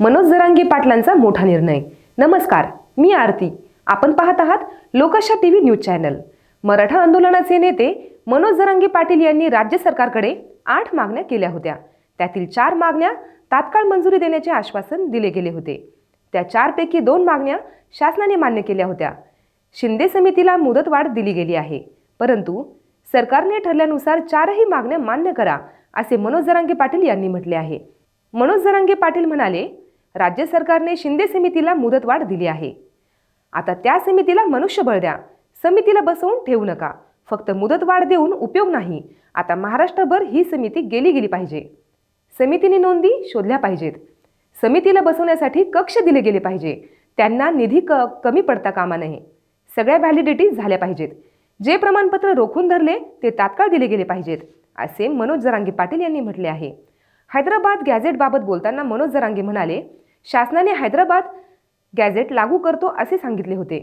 मनोज जरांगे पाटलांचा मोठा निर्णय. नमस्कार मी आरती. आपण पाहत आहात लोकशा T V news channel. Maratha आंदोलनाचे नेते मनोज जरांगे पाटील यांनी राज्य सरकारकडे आठ मागण्या केल्या होत्या. त्यातील चार मागण्या तात्काळ मंजुरी देण्याचे आश्वासन दिले गेले होते. त्या चारपैकी दोन मागण्या शासनाने मान्य केल्या होत्या. शिंदे समितीला मुदतवाढ दिली गेली आहे. परंतु सरकारने ठरल्यानुसार चारही मागण्या मान्य करा असे मनोज जरांगे पाटील यांनी म्हटले आहे. मनोज जरांगे पाटील म्हणाले राज्य सरकारने शिंदे समितीला मुदतवाढ दिली आहे. आता त्या समितीला मनुष्यबळ द्या. समितीला बसवून ठेवू नका. फक्त मुदतवाढ देऊन उपयोग नाही. आता महाराष्ट्रभर ही समिती गेली गेली पाहिजे. समितीने नोंदी शोधल्या पाहिजेत. समितीला बसवण्यासाठी कक्ष दिले गेले पाहिजे. त्यांना निधी क कमी पडता कामा नये. सगळ्या व्हॅलिडिटी झाल्या पाहिजेत. जे प्रमाणपत्र रोखून धरले ते तात्काळ दिले गेले पाहिजेत असे मनोज जरांगे पाटील यांनी म्हटले आहे. हैदराबाद गॅझेटबाबत बोलताना मनोज जरांगे म्हणाले शासनाने हैदराबाद गॅझेट लागू करतो असे सांगितले होते.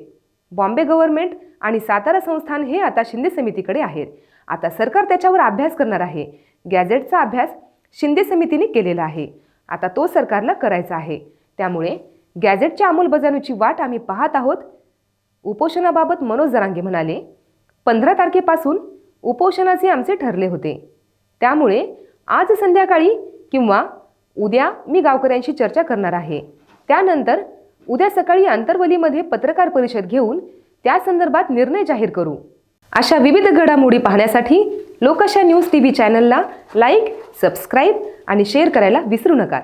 बॉम्बे गव्हर्नमेंट आणि सातारा संस्थान हे आता शिंदे समितीकडे आहेत. आता सरकार त्याच्यावर अभ्यास करणार आहे. गॅझेटचा अभ्यास शिंदे समितीने केलेला आहे. आता तो सरकारला करायचा आहे. त्यामुळे गॅझेटच्या अंमलबजावणीची वाट आम्ही पाहत आहोत. उपोषणाबाबत मनोज जरांगे म्हणाले पंधरा तारखेपासून उपोषणाचे आमचे ठरले होते. त्यामुळे आज संध्याकाळी किंवा उद्या मी गावकऱ्यांशी चर्चा करणार आहे. त्यानंतर उद्या सकाळी आंतरवलीमध्ये पत्रकार परिषद घेऊन त्या संदर्भात निर्णय जाहीर करू. अशा विविध घडामोडी पाहण्यासाठी लोकशा न्यूज टी व्ही चॅनलला लाईक सबस्क्राईब आणि शेअर करायला विसरू नका.